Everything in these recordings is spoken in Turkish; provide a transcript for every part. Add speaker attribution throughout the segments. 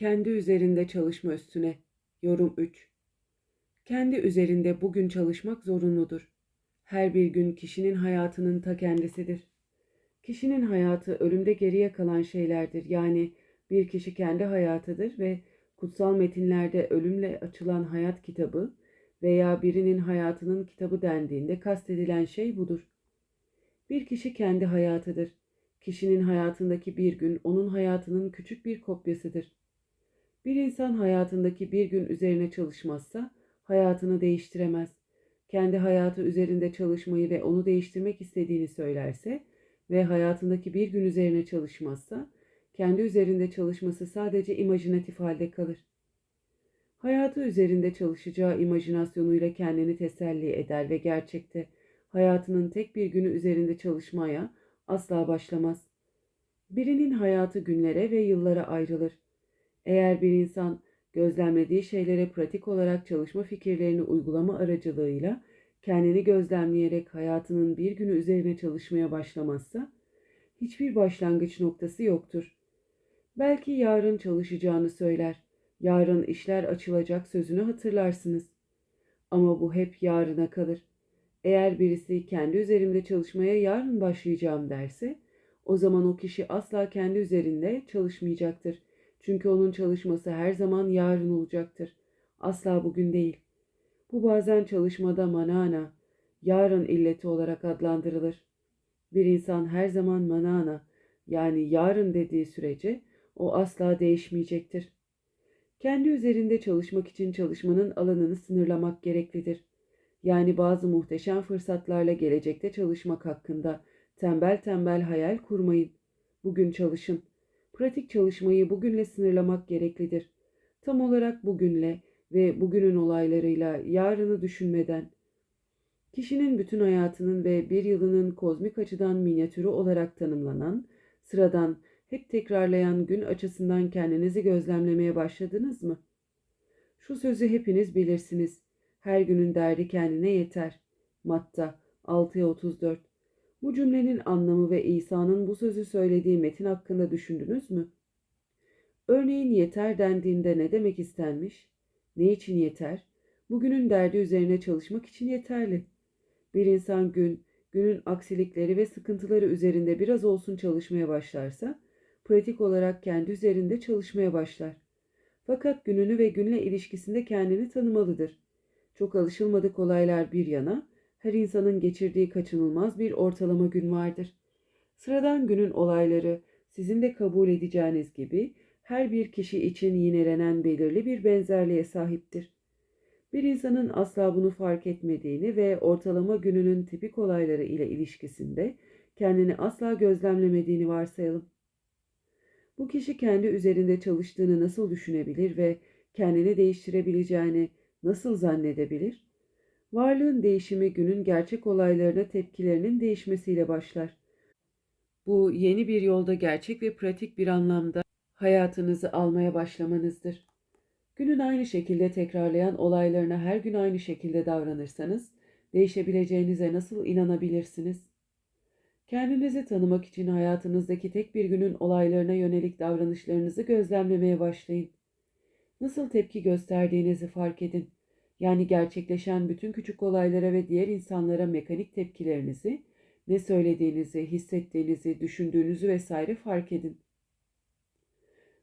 Speaker 1: Kendi üzerinde çalışma üstüne. Yorum 3. Kendi üzerinde bugün çalışmak zorunludur. Her bir gün kişinin hayatının ta kendisidir. Kişinin hayatı ölümde geriye kalan şeylerdir. Yani bir kişi kendi hayatıdır ve kutsal metinlerde ölümle açılan hayat kitabı veya birinin hayatının kitabı dendiğinde kastedilen şey budur. Bir kişi kendi hayatıdır. Kişinin hayatındaki bir gün onun hayatının küçük bir kopyasıdır. Bir insan hayatındaki bir gün üzerine çalışmazsa hayatını değiştiremez. Kendi hayatı üzerinde çalışmayı ve onu değiştirmek istediğini söylerse ve hayatındaki bir gün üzerine çalışmazsa kendi üzerinde çalışması sadece imajinatif halde kalır. Hayatı üzerinde çalışacağı imajinasyonuyla kendini teselli eder ve gerçekte hayatının tek bir günü üzerinde çalışmaya asla başlamaz. Birinin hayatı günlere ve yıllara ayrılır. Eğer bir insan gözlemlediği şeylere pratik olarak çalışma fikirlerini uygulama aracılığıyla kendini gözlemleyerek hayatının bir günü üzerine çalışmaya başlamazsa hiçbir başlangıç noktası yoktur. Belki yarın çalışacağını söyler. Yarın işler açılacak sözünü hatırlarsınız. Ama bu hep yarına kalır. Eğer birisi kendi üzerimde çalışmaya yarın başlayacağım derse, o zaman o kişi asla kendi üzerinde çalışmayacaktır. Çünkü onun çalışması her zaman yarın olacaktır. Asla bugün değil. Bu bazen çalışmada manana, yarın illeti olarak adlandırılır. Bir insan her zaman manana, yani yarın dediği sürece o asla değişmeyecektir. Kendi üzerinde çalışmak için çalışmanın alanını sınırlamak gereklidir. Yani bazı muhteşem fırsatlarla gelecekte çalışmak hakkında tembel tembel hayal kurmayın. Bugün çalışın. Pratik çalışmayı bugünle sınırlamak gereklidir. Tam olarak bugünle ve bugünün olaylarıyla yarını düşünmeden. Kişinin bütün hayatının ve bir yılının kozmik açıdan minyatürü olarak tanımlanan, sıradan, hep tekrarlayan gün açısından kendinizi gözlemlemeye başladınız mı? Şu sözü hepiniz bilirsiniz. Her günün derdi kendine yeter. Matta 6'ya 34 Bu cümlenin anlamı ve İsa'nın bu sözü söylediği metin hakkında düşündünüz mü? Örneğin yeter dendiğinde ne demek istenmiş? Ne için yeter? Bugünün derdi üzerine çalışmak için yeterli. Bir insan gün, günün aksilikleri ve sıkıntıları üzerinde biraz olsun çalışmaya başlarsa, pratik olarak kendi üzerinde çalışmaya başlar. Fakat gününü ve günle ilişkisinde kendini tanımalıdır. Çok alışılmadık olaylar bir yana, her insanın geçirdiği kaçınılmaz bir ortalama gün vardır. Sıradan günün olayları sizin de kabul edeceğiniz gibi her bir kişi için yinelenen belirli bir benzerliğe sahiptir. Bir insanın asla bunu fark etmediğini ve ortalama gününün tipik olayları ile ilişkisinde kendini asla gözlemlemediğini varsayalım. Bu kişi kendi üzerinde çalıştığını nasıl düşünebilir ve kendini değiştirebileceğini nasıl zannedebilir? Varlığın değişimi günün gerçek olaylarına tepkilerinin değişmesiyle başlar. Bu yeni bir yolda gerçek ve pratik bir anlamda hayatınızı almaya başlamanızdır. Günün aynı şekilde tekrarlayan olaylarına her gün aynı şekilde davranırsanız değişebileceğinize nasıl inanabilirsiniz? Kendinizi tanımak için hayatınızdaki tek bir günün olaylarına yönelik davranışlarınızı gözlemlemeye başlayın. Nasıl tepki gösterdiğinizi fark edin. Yani gerçekleşen bütün küçük olaylara ve diğer insanlara mekanik tepkilerinizi, ne söylediğinizi, hissettiğinizi, düşündüğünüzü vesaire fark edin.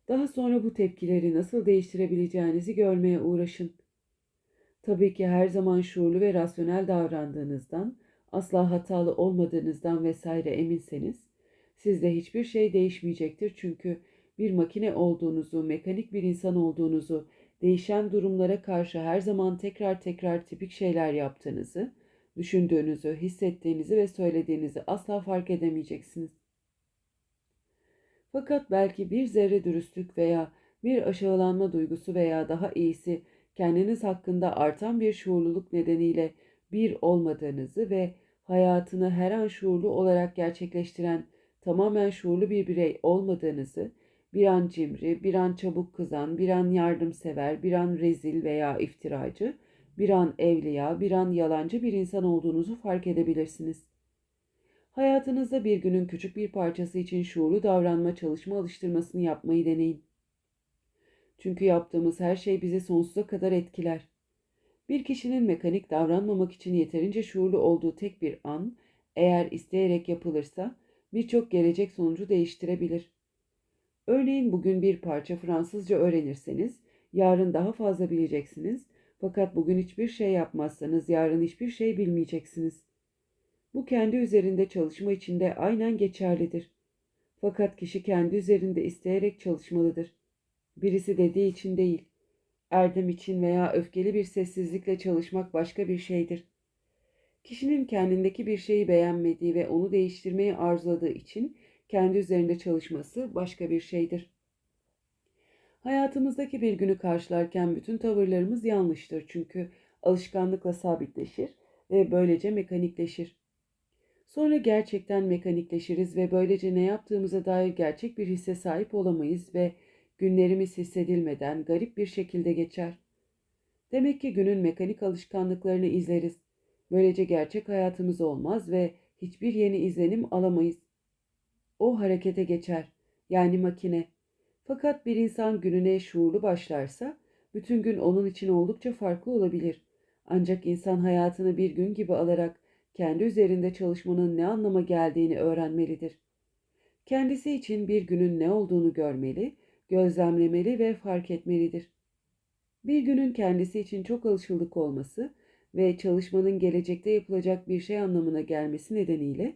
Speaker 1: Daha sonra bu tepkileri nasıl değiştirebileceğinizi görmeye uğraşın. Tabii ki her zaman şuurlu ve rasyonel davrandığınızdan, asla hatalı olmadığınızdan vesaire eminseniz, sizde hiçbir şey değişmeyecektir çünkü bir makine olduğunuzu, mekanik bir insan olduğunuzu, değişen durumlara karşı her zaman tekrar tekrar tipik şeyler yaptığınızı, düşündüğünüzü, hissettiğinizi ve söylediğinizi asla fark edemeyeceksiniz. Fakat belki bir zerre dürüstlük veya bir aşağılanma duygusu veya daha iyisi kendiniz hakkında artan bir şuurluluk nedeniyle bir olmadığınızı ve hayatını her an şuurlu olarak gerçekleştiren tamamen şuurlu bir birey olmadığınızı, bir an cimri, bir an çabuk kızan, bir an yardımsever, bir an rezil veya iftiracı, bir an evliya, bir an yalancı bir insan olduğunuzu fark edebilirsiniz. Hayatınızda bir günün küçük bir parçası için şuurlu davranma çalışma alıştırmasını yapmayı deneyin. Çünkü yaptığımız her şey bizi sonsuza kadar etkiler. Bir kişinin mekanik davranmamak için yeterince şuurlu olduğu tek bir an, eğer isteyerek yapılırsa birçok gelecek sonucu değiştirebilir. Örneğin bugün bir parça Fransızca öğrenirseniz, yarın daha fazla bileceksiniz. Fakat bugün hiçbir şey yapmazsanız yarın hiçbir şey bilmeyeceksiniz. Bu kendi üzerinde çalışma için de aynen geçerlidir. Fakat kişi kendi üzerinde isteyerek çalışmalıdır. Birisi dediği için değil. Erdem için veya öfkeli bir sessizlikle çalışmak başka bir şeydir. Kişinin kendindeki bir şeyi beğenmediği ve onu değiştirmeyi arzuladığı için kendi üzerinde çalışması başka bir şeydir. Hayatımızdaki bir günü karşılarken bütün tavırlarımız yanlıştır çünkü alışkanlıkla sabitleşir ve böylece mekanikleşir. Sonra gerçekten mekanikleşiriz ve böylece ne yaptığımıza dair gerçek bir hisse sahip olamayız ve günlerimiz hissedilmeden garip bir şekilde geçer. Demek ki günün mekanik alışkanlıklarını izleriz. Böylece gerçek hayatımız olmaz ve hiçbir yeni izlenim alamayız. O harekete geçer, yani makine. Fakat bir insan gününe şuurlu başlarsa, bütün gün onun için oldukça farklı olabilir. Ancak insan hayatını bir gün gibi alarak kendi üzerinde çalışmanın ne anlama geldiğini öğrenmelidir. Kendisi için bir günün ne olduğunu görmeli, gözlemlemeli ve fark etmelidir. Bir günün kendisi için çok alışıldık olması ve çalışmanın gelecekte yapılacak bir şey anlamına gelmesi nedeniyle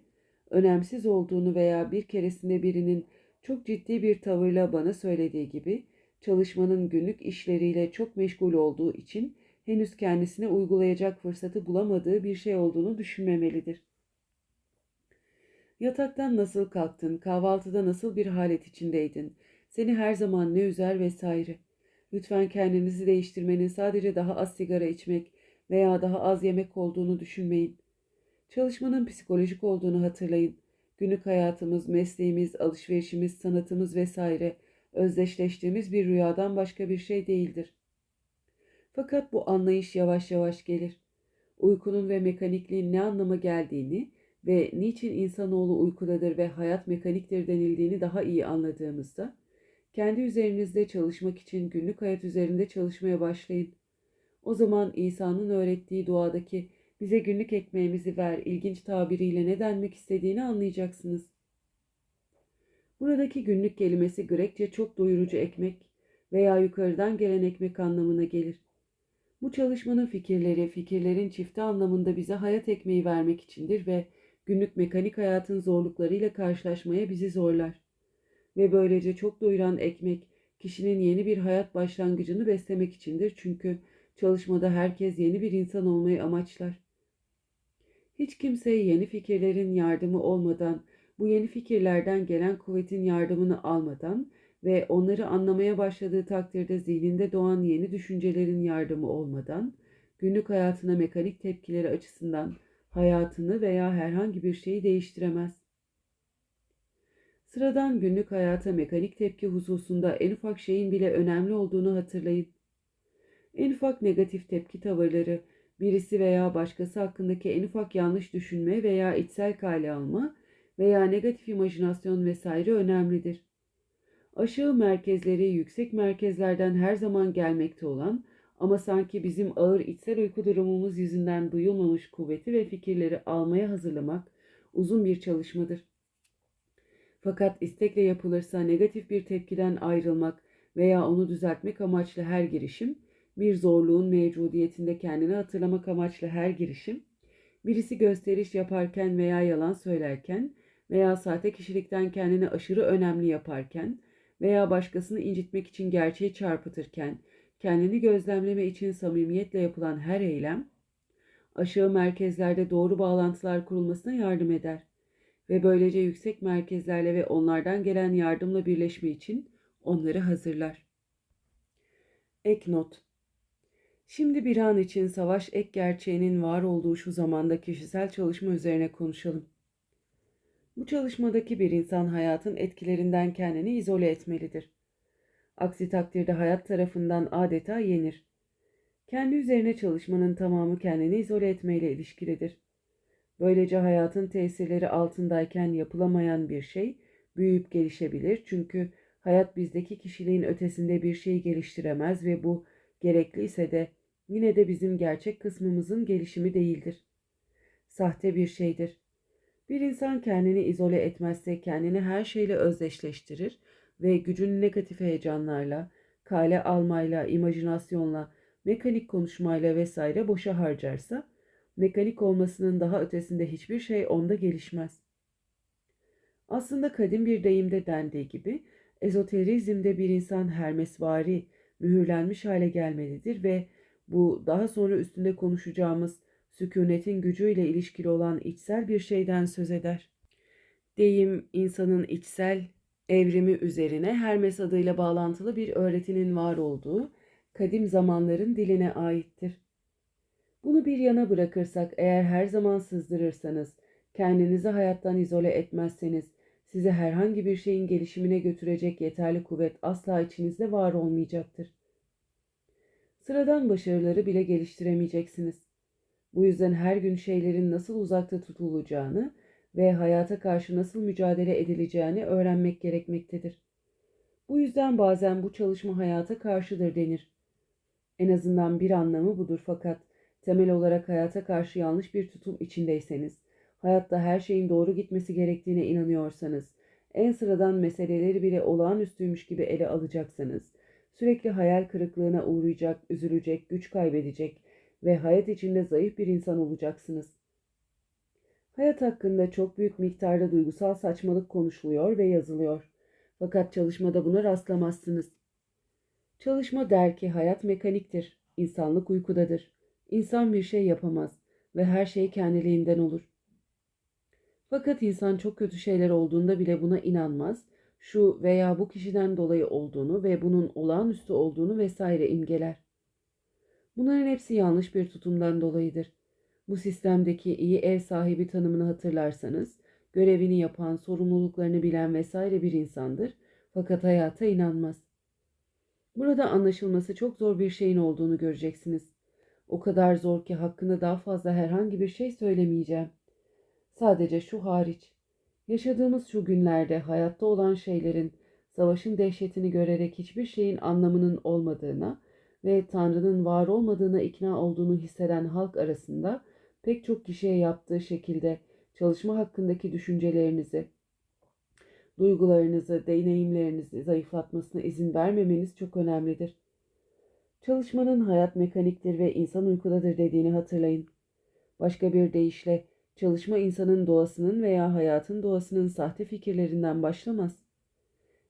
Speaker 1: önemsiz olduğunu veya bir keresinde birinin çok ciddi bir tavırla bana söylediği gibi çalışmanın günlük işleriyle çok meşgul olduğu için henüz kendisine uygulayacak fırsatı bulamadığı bir şey olduğunu düşünmemelidir. Yataktan nasıl kalktın, kahvaltıda nasıl bir halet içindeydin, seni her zaman ne üzer vesaire. Lütfen kendinizi değiştirmenin sadece daha az sigara içmek veya daha az yemek olduğunu düşünmeyin. Çalışmanın psikolojik olduğunu hatırlayın. Günlük hayatımız, mesleğimiz, alışverişimiz, sanatımız vesaire özdeşleştiğimiz bir rüyadan başka bir şey değildir. Fakat bu anlayış yavaş yavaş gelir. Uykunun ve mekanikliğin ne anlama geldiğini ve niçin insanoğlu uykudadır ve hayat mekaniktir denildiğini daha iyi anladığımızda, kendi üzerinizde çalışmak için günlük hayat üzerinde çalışmaya başlayın. O zaman İsa'nın öğrettiği duadaki bize günlük ekmeğimizi ver ilginç tabiriyle ne denmek istediğini anlayacaksınız. Buradaki günlük kelimesi Grekçe çok doyurucu ekmek veya yukarıdan gelen ekmek anlamına gelir. Bu çalışmanın fikirleri, fikirlerin çifti anlamında bize hayat ekmeği vermek içindir ve günlük mekanik hayatın zorluklarıyla karşılaşmaya bizi zorlar. Ve böylece çok doyuran ekmek, kişinin yeni bir hayat başlangıcını beslemek içindir çünkü çalışmada herkes yeni bir insan olmayı amaçlar. Hiç kimse yeni fikirlerin yardımı olmadan, bu yeni fikirlerden gelen kuvvetin yardımını almadan ve onları anlamaya başladığı takdirde zihninde doğan yeni düşüncelerin yardımı olmadan, günlük hayatına mekanik tepkileri açısından hayatını veya herhangi bir şeyi değiştiremez. Sıradan günlük hayata mekanik tepki hususunda en ufak şeyin bile önemli olduğunu hatırlayın. En ufak negatif tepki tavırları, birisi veya başkası hakkındaki en ufak yanlış düşünme veya içsel kale alma veya negatif imajinasyon vesaire önemlidir. Aşağı merkezleri yüksek merkezlerden her zaman gelmekte olan ama sanki bizim ağır içsel uyku durumumuz yüzünden duyulmamış kuvveti ve fikirleri almaya hazırlamak uzun bir çalışmadır. Fakat istekle yapılırsa negatif bir tepkiden ayrılmak veya onu düzeltmek amaçlı her girişim, bir zorluğun mevcudiyetinde kendini hatırlamak amaçlı her girişim, birisi gösteriş yaparken veya yalan söylerken veya sahte kişilikten kendini aşırı önemli yaparken veya başkasını incitmek için gerçeği çarpıtırken, kendini gözlemleme için samimiyetle yapılan her eylem, aşağı merkezlerde doğru bağlantılar kurulmasına yardım eder ve böylece yüksek merkezlerle ve onlardan gelen yardımla birleşme için onları hazırlar. Ek not Şimdi bir an için savaş ek gerçeğinin var olduğu şu zamanda kişisel çalışma üzerine konuşalım. Bu çalışmadaki bir insan hayatın etkilerinden kendini izole etmelidir. Aksi takdirde hayat tarafından adeta yenir. Kendi üzerine çalışmanın tamamı kendini izole etmeyle ilişkilidir. Böylece hayatın tesirleri altındayken yapılamayan bir şey büyüyüp gelişebilir çünkü Hayat bizdeki kişiliğin ötesinde bir şey geliştiremez ve bu gerekliyse de yine de bizim gerçek kısmımızın gelişimi değildir. Sahte bir şeydir. Bir insan kendini izole etmezse kendini her şeyle özdeşleştirir ve gücünü negatif heyecanlarla, kale almayla, imajinasyonla, mekanik konuşmayla vesaire boşa harcarsa, mekanik olmasının daha ötesinde hiçbir şey onda gelişmez. Aslında kadim bir deyimde dendiği gibi, ezoterizmde bir insan hermesvari, mühürlenmiş hale gelmelidir ve bu daha sonra üstünde konuşacağımız sükunetin gücüyle ilişkili olan içsel bir şeyden söz eder. Deyim insanın içsel evrimi üzerine Hermes adıyla bağlantılı bir öğretinin var olduğu kadim zamanların diline aittir. Bunu bir yana bırakırsak eğer her zaman sızdırırsanız, kendinizi hayattan izole etmezseniz, sizi herhangi bir şeyin gelişimine götürecek yeterli kuvvet asla içinizde var olmayacaktır. Sıradan başarıları bile geliştiremeyeceksiniz. Bu yüzden her gün şeylerin nasıl uzakta tutulacağını ve hayata karşı nasıl mücadele edileceğini öğrenmek gerekmektedir. Bu yüzden bazen bu çalışma hayata karşıdır denir. En azından bir anlamı budur fakat temel olarak hayata karşı yanlış bir tutum içindeyseniz, hayatta her şeyin doğru gitmesi gerektiğine inanıyorsanız, en sıradan meseleleri bile olağanüstüymüş gibi ele alacaksanız, sürekli hayal kırıklığına uğrayacak, üzülecek, güç kaybedecek ve hayat içinde zayıf bir insan olacaksınız. Hayat hakkında çok büyük miktarda duygusal saçmalık konuşuluyor ve yazılıyor. Fakat çalışmada buna rastlamazsınız. Çalışma der ki hayat mekaniktir, insanlık uykudadır. İnsan bir şey yapamaz ve her şey kendiliğinden olur. Fakat insan çok kötü şeyler olduğunda bile buna inanmaz, şu veya bu kişiden dolayı olduğunu ve bunun olağanüstü olduğunu vesaire imgeler. Bunların hepsi yanlış bir tutumdan dolayıdır. Bu sistemdeki iyi ev sahibi tanımını hatırlarsanız, görevini yapan, sorumluluklarını bilen vesaire bir insandır fakat hayata inanmaz. Burada anlaşılması çok zor bir şeyin olduğunu göreceksiniz. O kadar zor ki hakkında daha fazla herhangi bir şey söylemeyeceğim. Sadece şu hariç. Yaşadığımız şu günlerde hayatta olan şeylerin, savaşın dehşetini görerek hiçbir şeyin anlamının olmadığına ve Tanrı'nın var olmadığına ikna olduğunu hisseden halk arasında pek çok kişiye yaptığı şekilde çalışma hakkındaki düşüncelerinizi, duygularınızı, deneyimlerinizi zayıflatmasına izin vermemeniz çok önemlidir. Çalışmanın hayat mekaniktir ve insan uykudadır dediğini hatırlayın. Başka bir deyişle çalışma insanın doğasının veya hayatın doğasının sahte fikirlerinden başlamaz.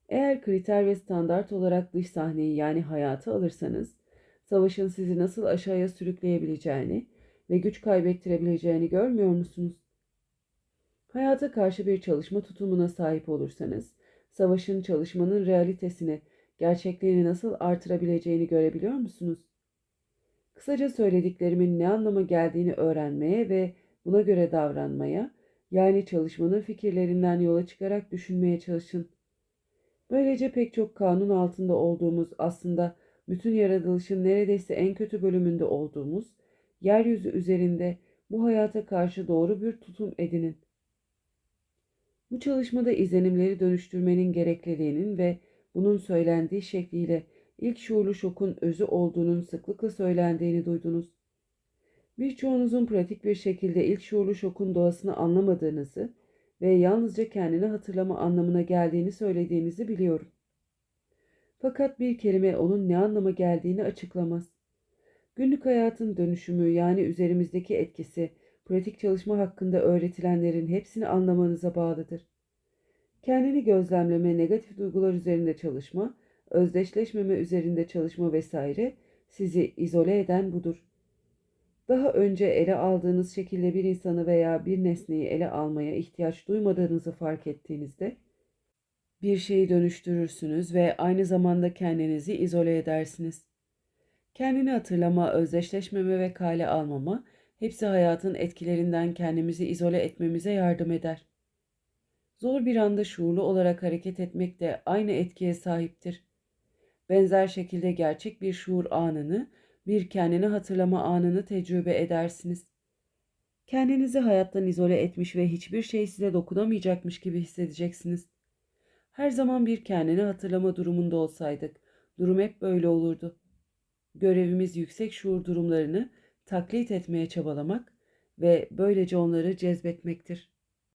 Speaker 1: Eğer kriter ve standart olarak dış sahneyi yani hayatı alırsanız, savaşın sizi nasıl aşağıya sürükleyebileceğini ve güç kaybettirebileceğini görmüyor musunuz? Hayata karşı bir çalışma tutumuna sahip olursanız, savaşın çalışmanın realitesini, gerçekliğini nasıl artırabileceğini görebiliyor musunuz? Kısaca söylediklerimin ne anlama geldiğini öğrenmeye ve buna göre davranmaya, yani çalışmanın fikirlerinden yola çıkarak düşünmeye çalışın. Böylece pek çok kanun altında olduğumuz aslında bütün yaratılışın neredeyse en kötü bölümünde olduğumuz yeryüzü üzerinde bu hayata karşı doğru bir tutum edinin. Bu çalışmada izlenimleri dönüştürmenin gerekliliğinin ve bunun söylendiği şekliyle ilk şuurlu şokun özü olduğunun sıklıkla söylendiğini duydunuz. Birçoğunuzun pratik bir şekilde ilk şuurlu şokun doğasını anlamadığınızı ve yalnızca kendini hatırlama anlamına geldiğini söylediğinizi biliyorum. Fakat bir kelime onun ne anlama geldiğini açıklamaz. Günlük hayatın dönüşümü yani üzerimizdeki etkisi, pratik çalışma hakkında öğretilenlerin hepsini anlamanıza bağlıdır. Kendini gözlemleme, negatif duygular üzerinde çalışma, özdeşleşmeme üzerinde çalışma vesaire sizi izole eden budur. Daha önce ele aldığınız şekilde bir insanı veya bir nesneyi ele almaya ihtiyaç duymadığınızı fark ettiğinizde bir şeyi dönüştürürsünüz ve aynı zamanda kendinizi izole edersiniz. Kendini hatırlama, özdeşleşmeme ve kale almama hepsi hayatın etkilerinden kendimizi izole etmemize yardım eder. Zor bir anda şuurlu olarak hareket etmek de aynı etkiye sahiptir. Benzer şekilde gerçek bir şuur anını, bir kendini hatırlama anını tecrübe edersiniz. Kendinizi hayattan izole etmiş ve hiçbir şey size dokunamayacakmış gibi hissedeceksiniz. Her zaman bir kendini hatırlama durumunda olsaydık, durum hep böyle olurdu. Görevimiz yüksek şuur durumlarını taklit etmeye çabalamak ve böylece onları cezbetmektir.